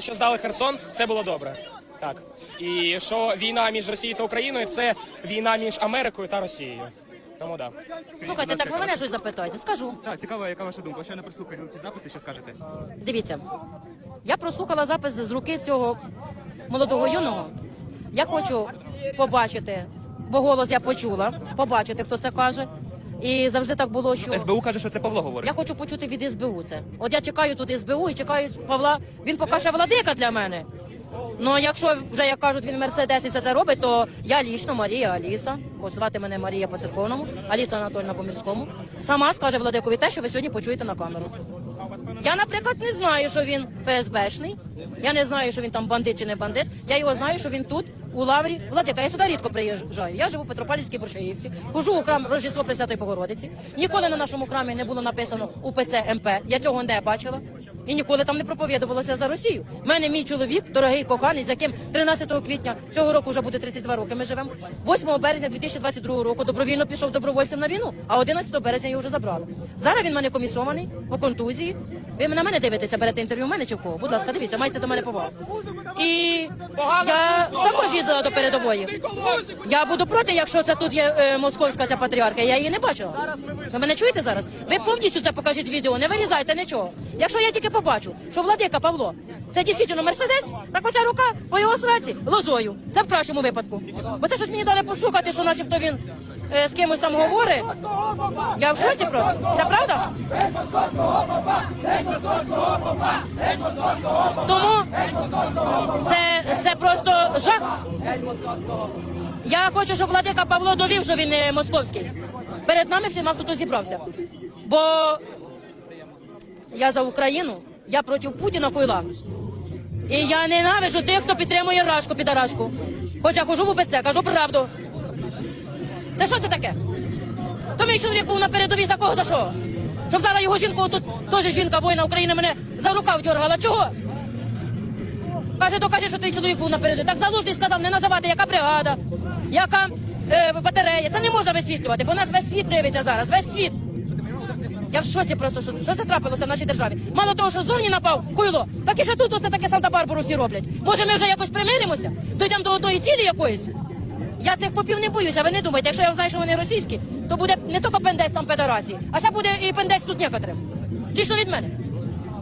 Херсон, що здали Херсон, це було добре. Так. І що війна між Росією та Україною це війна між Америкою та Росією. Тому да. Слухайте, так ви мене щось запитаєте? Скажу. Так, цікаво, яка ваша думка? Що не прослухали ці записи, що скажете? Дивіться, я прослухала запис з руки цього молодого юного. Я хочу побачити, бо голос я почула, побачити, хто це каже. І завжди так було, що СБУ каже, що це Павло говорить. я хочу почути від СБУ це. От я чекаю тут СБУ і чекаю Павла. Він поки ще владика для мене. Ну а якщо вже як кажуть, він мерседес і все це робить, то я лічно Марія Аліса, бо звати мене Марія по церковному, Аліса Анатольовна по мірському. Сама скаже владикові те, що ви сьогодні почуєте на камеру. Я, наприклад, не знаю, що він ФСБшний. Я не знаю, що він там бандит чи не бандит. Я його знаю, що він тут, у Лаврі. Владика, я сюди рідко приїжджаю. Я живу в Петропавлівській Боршаївці, хожу у храм Рождество Пресвятої Богородиці. Ніколи на нашому храмі не було написано УПЦ МП. Я цього не бачила. І ніколи там не проповідувалося за Росію. У мене мій чоловік, дорогий коханий, з яким 13 квітня цього року вже буде 32 роки. Ми живемо. 8 березня 2022 року добровільно пішов добровольцем на війну, а 11 березня його вже забрали. Зараз він мене комісований по контузії. Ви на мене дивитеся, берете інтерв'ю в мене чи в кого? Будь ласка, дивіться, майте до мене повагу. І я також їздила до передової. Я буду проти, якщо це тут є е, московська ця патріарха. Я її не бачила. Ви мене чуєте зараз? Ви повністю це покажіть відео, не вирізайте нічого. Якщо я тільки побачу, що владика Павло, це дійсно мерседес, так оця рука по його сраці лозою. Це в кращому випадку. Бо це щось мені дали послухати, що начебто він е, з кимось там говорить. Я в шоці просто. Це правда? Тому це, це просто жах. Я хочу, щоб владика Павло довів, що він не московський. Перед нами всіма хто тут зібрався. Бо я за Україну, я проти Путіна хуйла. І я ненавиджу тих, хто підтримує рашку підарашку. Хоча хожу в УПЦ, кажу правду. Це що це таке? То мій чоловік був на передовій за кого за що? Щоб зараз його жінку тут теж жінка воїна України мене за рукав дергала. Чого? Каже, докажи, що твій чоловік був на передовій. Так залужний сказав, не називати, яка бригада, яка е, батарея. Це не можна висвітлювати, бо наш весь світ дивиться зараз, весь світ. Я в шоці просто, що, що це трапилося в нашій державі. Мало того, що зовні напав хуйло, так і ще тут оце таке Санта-Барбару всі роблять. Може, ми вже якось примиримося, дійдемо до одної цілі якоїсь. Я цих попів не боюся, ви не думайте. Якщо я знаю, що вони російські, то буде не тільки пендець там педерації, а ще буде і пендець тут некоторим. Лічно від мене.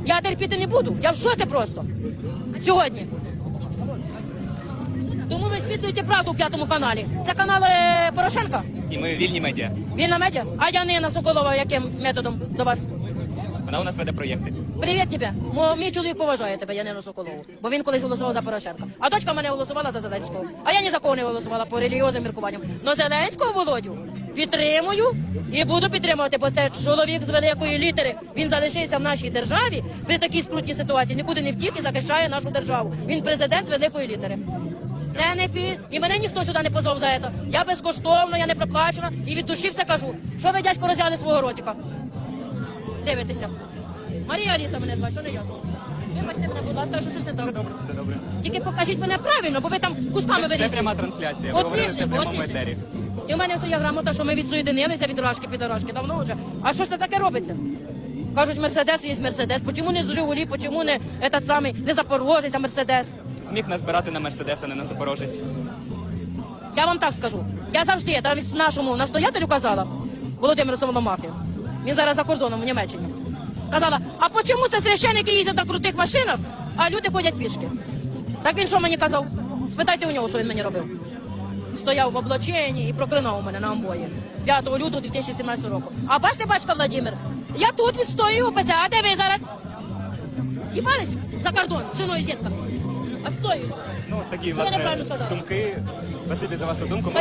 Я терпіти не буду. Я в шоці просто. Сьогодні. Тому ви світлюєте правду у п'ятому каналі. Це канал е, Порошенка. І ми вільні медіа. Вільна медіа. А Янина Соколова яким методом до вас? Вона у нас веде проєкти. Привіт тебе. Мо, мій чоловік поважає тебе, Янину Соколову. Бо він колись голосував за Порошенка. А дочка мене голосувала за Зеленського. А я ні за кого не голосувала по релігіозним міркуванням. Но Зеленського Володю підтримую і буду підтримувати, бо це чоловік з великої літери. Він залишився в нашій державі при такій скрутній ситуації. Нікуди не втік і захищає нашу державу. Він президент з великої літери. Це не під і мене ніхто сюди не позвав за це. Я безкоштовно, я не проплачена і від душі все кажу. Що ви дядько розяли свого ротика? Дивитеся. Марія Аліса мене звати, що не я. Вибачте мене, будь ласка, що щось не Все добре, все добре. Тільки покажіть мене правильно, бо ви там кусками Це, це пряма трансляція. Ви говорили це в прямому етері. І в мене все є грамота, що ми відсоєдинилися від рашки підорашки. Давно вже. А що ж це таке робиться? Кажуть, мерседес є мерседес. Почому не з Жигулі, почому не этот самий, не Запорожець, а мерседес? Зміг назбирати на Мерседес, а не на Запорожець. Я вам так скажу. Я завжди навіть нашому настоятелю казала, Володимиру Соломахи, він зараз за кордоном в Німеччині. Казала, а чому це священники їздять на крутих машинах, а люди ходять пішки? Так він що мені казав? Спитайте у нього, що він мені робив. Стояв в облаченні і проклинав мене на амбої 5 лютого 2017 року. А бачите, батько Владимир, я тут відстоюю а де ви зараз? З'їбались за кордон з женою і дітками. Відстоюю. Ну, такі, власне, думки. Спасибі за вашу думку.